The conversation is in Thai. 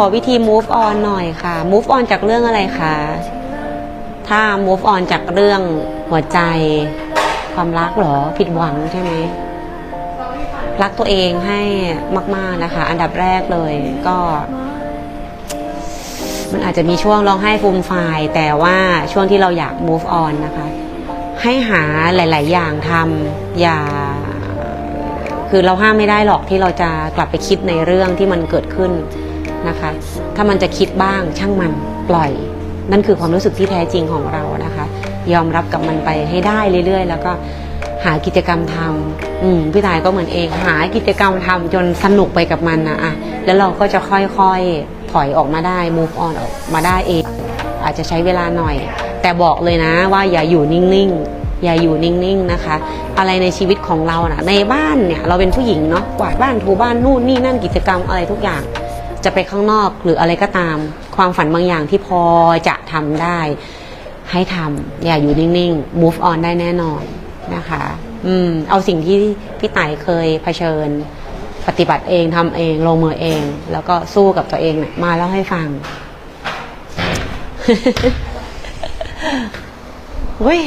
ขอวิธี move on หน่อยค่ะ move on จากเรื่องอะไรคะ ถ้า move on จากเรื่องหัวใจ ความรักเหรอ ผิดหวังใช่ไหม รักตัวเองให้มาก ๆนะคะ อันดับแรกเลยก็ มันอาจจะมีช่วงร้องไห้ฟูมฟายแต่ว่าช่วงที่เราอยาก move on นะคะ ให้หาหลาย ๆ อย่างทำอย่าคือเราห้ามไม่ได้หรอกที่เราจะกลับไปคิดในเรื่องที่มันเกิดขึ้น นะคะ ถ้ามันจะคิดบ้างช่างมันปล่อย นั่นคือความรู้สึกที่แท้จริงของเรานะคะ ยอมรับกับมันไปให้ได้เรื่อย ๆ แล้วก็หากิจกรรมทำอืมพี่ตายก็เหมือนเองหากิจกรรมทำจนสนุกไปกับมันนะอะแล้วเราก็จะค่อยๆถอยออกมาได้ move on ออกมาได้เอง อาจจะใช้เวลาหน่อย แต่บอกเลยนะว่าอย่าอยู่นิ่งๆ อย่าอยู่นิ่งๆนะคะ อะไรในชีวิตของเรานะในบ้านเนี่ย เราเป็นผู้หญิงเนาะกวาดบ้านถูบ้านนู่นนี่นั่นกิจกรรมอะไรทุกอย่าง จะไปข้างนอกหรืออะไรก็ตาม ความฝันบางอย่างที่พอจะทำได้ ให้ทำอย่าอยู่นิ่งๆ move on ได้แน่นอนนะคะ อืม เอาสิ่งที่พี่ไต่เคยเผชิญ ปฏิบัติเองทำเองลงมือเอง แล้วก็สู้กับตัวเองเนี่ยมาแล้วให้ฟังเฮ้ย